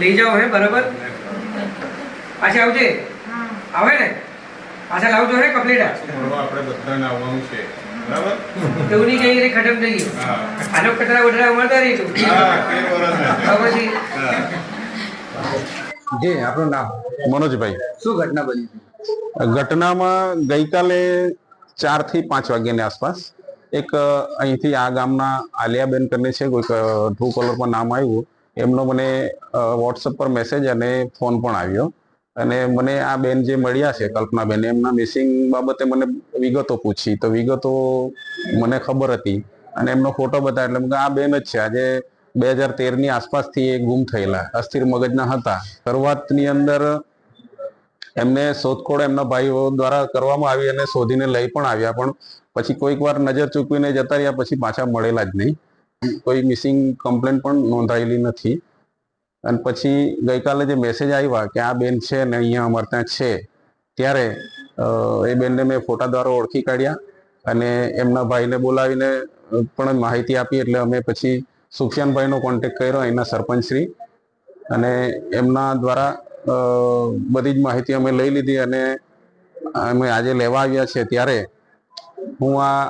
લઈ જાઓ હે બરોબર? પાછા આવજે. આવે ને? પાછા લાવજો હે કપલેટા. આપણે બધાને આવવાનું છે. બરાબર? એવું નહીં કઈ રીતે ખટમ થઈ ગયું. હા. આનો કચરા વડરા મળતા રહીશું હા તેર વર્ષ તો પછી જી આપણું નામ. મનોજભાઈ. શું ઘટના બની ઘટનામાં ગઈકાલે ચારથી પાંચ વાગ્યાની આસપાસ એક અહીંથી આ ગામના આલિયાબેન કરીને છે, કોઈક ટ્રુ કોલર નામ આવ્યું. એમનો મને વોટ્સઅપ પર મેસેજ અને ફોન પણ આવ્યો. અને મને આ બેન જે મળ્યા છે, કલ્પનાબેન, એમના મિસિંગ બાબતે મને વિગતો પૂછી. તો વિગતો મને ખબર હતી. અને એમનો ફોટો બતાવ્યો. એટલે આ બેન જ છે. આજે બે હજાર તેરની આસપાસથી એ ગુમ થયેલા, અસ્થિર મગજના હતા. શરૂઆતની અંદર એમને શોધખોળ એમના ભાઈઓ દ્વારા કરવામાં આવી અને શોધીને લઈ પણ આવ્યા. પણ પછી કોઈક વાર નજર ચૂકવીને જતા રહ્યા, પછી પાછા મળેલા જ નહીં. કોઈ મિસિંગ કમ્પ્લેન પણ નોંધાયેલી નથી. અને પછી ગઈકાલે જે મેસેજ આવ્યા કે આ બેન છે ને અહીંયા અમારે ત્યાં છે, ત્યારે એ બેનને મેં ફોટા દ્વારા ઓળખી કાઢ્યા અને એમના ભાઈને બોલાવીને પણ માહિતી આપી એટલે અમે પછી સુફિયાનભાઈનો કોન્ટેક કર્યો અહીંના સરપંચશ્રી. અને એમના દ્વારા બધી જ માહિતી અમે લઈ લીધી અને અમે આજે લેવા આવ્યા છે ત્યારે. હું આ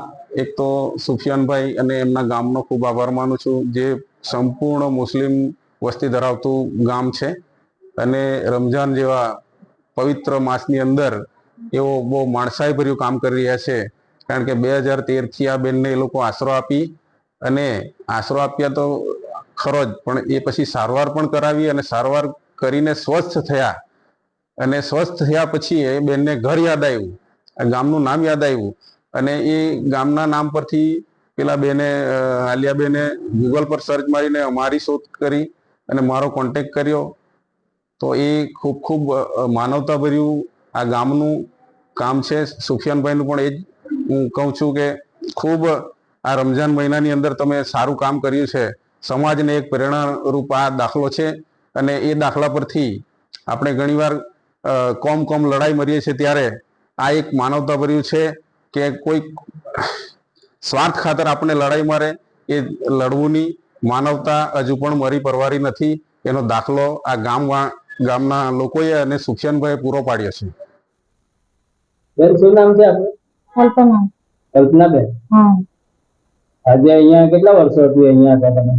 એક તો સુફિયાનભાઈ અને એમના ગામનો ખૂબ આભાર માનું છું. જે સંપૂર્ણ મુસ્લિમ વસ્તી ધરાવતું ગામ છે અને રમઝાન જેવા પવિત્ર માસની અંદર એવો બહુ માણસાઈભર્યું કામ કરી રહ્યા છે. કારણ કે બે હજાર તેરથી આ બેનને એ લોકો આશરો આપી અને આશરો આપ્યા તો ખરો જ, પણ એ પછી સારવાર પણ કરાવી અને સારવાર કરીને સ્વસ્થ થયા. અને સ્વસ્થ થયા પછી એ બેનને ઘર યાદ આવ્યું. ગામનું નામ યાદ આવ્યું. અને એ ગામના નામ પરથી પેલા બેને આલિયા બેને ગૂગલ પર સર્ચ મારીને અમારી શોધ કરી અને મારો કોન્ટેક્ટ કર્યો. તો એ ખૂબ ખૂબ માનવતાભર્યું આ ગામનું કામ છે. સુફિયાનભાઈનું પણ એ જ હું કહું છું કે ખૂબ આ રમઝાન મહિનાની અંદર તમે સારું કામ કર્યું છે. સમાજને એક પ્રેરણારૂપ આ દાખલો છે. અને એ દાખલા પરથી આપણે ઘણીવાર કોમ કોમ લડાઈ મરીએ છીએ ત્યારે આ એક માનવતા ભર્યું છે કે કોઈ સ્વાર્થ ખાતર આપણે લડાઈ મારે એ લડવું નહીં માનવતા હજુ પણ મરી પરવારી નથી. એનો દાખલો આ ગામ ગામના લોકોએ અને સુખિયાનભાઈએ પૂરો પાડ્યો છે. બેન શું નામ છે આપનું? કલ્પના. કલ્પનાબેન? આજે અહીંયા કેટલા વર્ષોથી અહીંયા હતા તમે?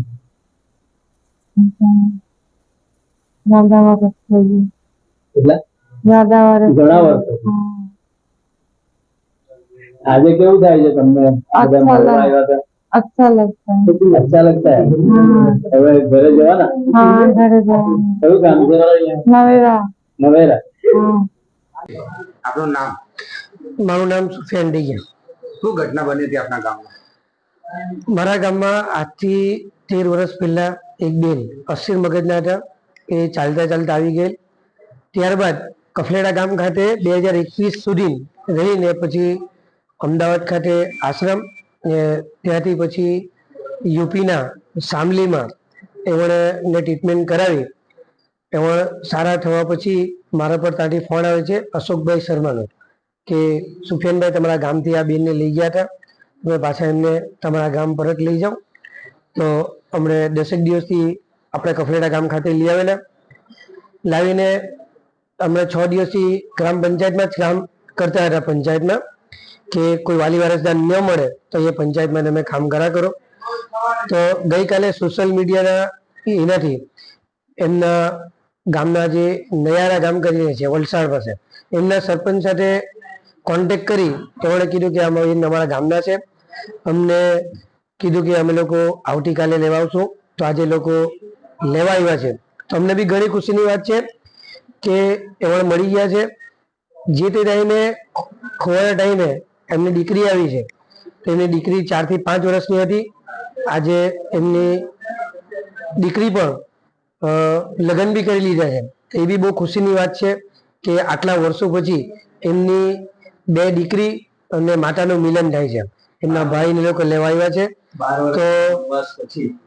આજે કેવું થાય છે તમને? અચ્છા લગતા. હવે ઘરે જવાના? હા કયું કામ છે નવેરા. નવેરા. નામ? મારું નામ સુફિયાન દિયા શું ઘટના બની હતી આપના ગામમાં? મારા ગામમાં આજથી તેર વર્ષ પહેલા એક બેન અસ્થિર મગજના હતા. એ ચાલતા ચાલતા આવી ગયેલ. ત્યારબાદ કફલેડા ગામ ખાતે બે હજાર એકવીસ સુધી રહીને પછી અમદાવાદ ખાતે આશ્રમ ને ત્યાંથી પછી યુપીના સામલીમાં એમણે ને ટ્રીટમેન્ટ કરાવી. એમાં સારા થવા પછી મારા પર ત્યાંથી ફોન આવે છે અશોકભાઈ શર્માનો કે સુફિયાનભાઈ તમારા ગામથી આ બેનને લઈ ગયા હતા. તમે પાછા એમને તમારા ગામ પરત લઈ જાઓ. તો અમને દસેક દિવસથી આપણે કફરેડા ગામ ખાતે લઈ આવેલા. લાવીને અમે છ દિવસથી ગ્રામ પંચાયતમાં જ કામ કરતા હતા પંચાયતમાં કે કોઈ વાલી વારસદાર ન મળે તો એ પંચાયતમાં તમે કામ કરા કરો. તો ગઈકાલે સોશિયલ મીડિયાના એનાથી એમના ગામના જે નયારા ગામ કરીને છે, વલસાડ પાસે, એમના સરપંચ સાથે કોન્ટેક કરી તેમણે કીધું કે અમે અમારા ગામના છે. અમને કીધું કે અમે લોકો આવતીકાલે લેવા આવશું. તો આજે લોકો લેવા આવ્યા છે. તો અમને બી ઘણી ખુશીની વાત છે કે એવોર્ડ મળી ગયા છે. જે તે ટાઈમે ખોવાના ટાઈમે એમની દીકરી આવી છે. એમની દીકરી ચારથી પાંચ વર્ષની હતી. આજે એમની દીકરી પણ લગ્ન બી કરી લીધા છે. એ બી બહુ ખુશીની વાત છે કે આટલા વર્ષો પછી એમની બે દીકરી અને માતાનું મિલન થાય છે. એમના ભાઈને લોકો લેવા આવ્યા છે. તો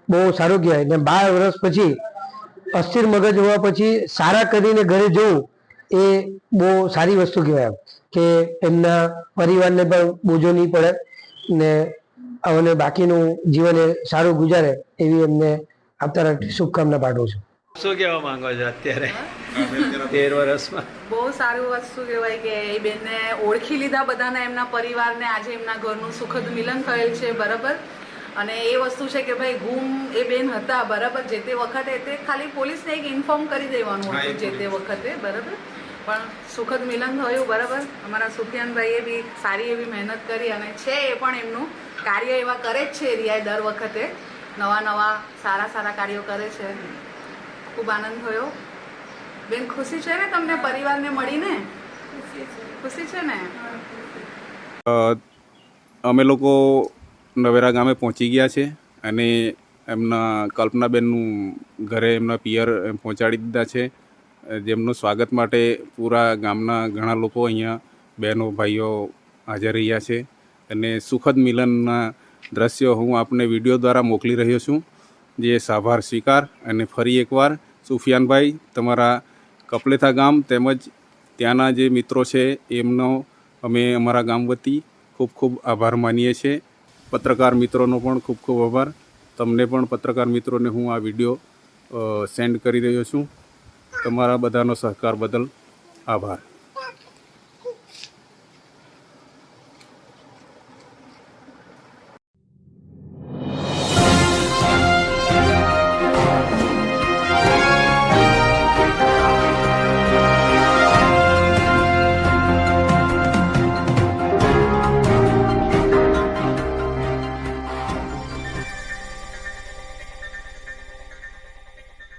બહુ સારું કહેવાય. ને બાર વર્ષ પછી અસ્થિર મગજ હોવા પછી સારા કરીને ઘરે જવું એ બહુ સારી વસ્તુ કહેવાય કે એમના પરિવારને પણ બોજો નહીં પડે ને અને બાકીનું જીવન એ સારું ગુજારે એવી એમને આપતા શુભકામના પાઠવું છું. શું કહેવા માંગો છો અત્યારે? તેર વર્ષમાં. બહુ સારું વસ્તુ કહેવાય કે એ બેનને ઓળખી લીધા બધાને એમના પરિવારને આજે એમના ઘરનું સુખદ મિલન થયેલ છે બરાબર? અને એ વસ્તુ છે કે ભાઈ ગુમ એ બેન હતા બરાબર? જે તે વખતે તે ખાલી પોલીસને એક ઇન્ફોર્મ કરી દેવાનું હતું જે તે વખતે બરાબર? પણ સુખદ મિલન થયું બરાબર? અમારા સુફિયાનભાઈએ બી સારી એવી મહેનત કરી અને છે એ પણ એમનું કાર્ય એવા કરે જ છે રિયાએ દર વખતે. નવા નવા સારા સારા કાર્યો કરે છે. ખૂબ આનંદ થયો. બેન, ખુશી છે ને તમને પરિવારને મળીને? ખુશી છે ને? અમે લોકો નવેરા ગામે પહોંચી ગયા છે અને એમના કલ્પનાબેનનું ઘરે એમના પિયર પહોંચાડી દીધા છે. જેમનું સ્વાગત માટે પૂરા ગામના ઘણા લોકો અહીંયા બહેનો, ભાઈઓ હાજર રહ્યા છે. અને સુખદ મિલનના દ્રશ્યો હું આપને વીડિયો દ્વારા મોકલી રહ્યો છું. જે સાભાર સ્વીકાર અને ફરી એકવાર સુફિયાનભાઈ, તમારા કપલેથા ગામ તેમજ ત્યાંના જે મિત્રો છે, એમનો અમે અમારા ગામ વતી ખૂબ ખૂબ આભાર માનીએ છીએ. પત્રકાર મિત્રોનો પણ ખૂબ ખૂબ આભાર. તમને પણ પત્રકાર મિત્રોને હું આ વીડિયો સેન્ડ કરી રહ્યો છું. તમારા બધાનો સહકાર બદલ આભાર.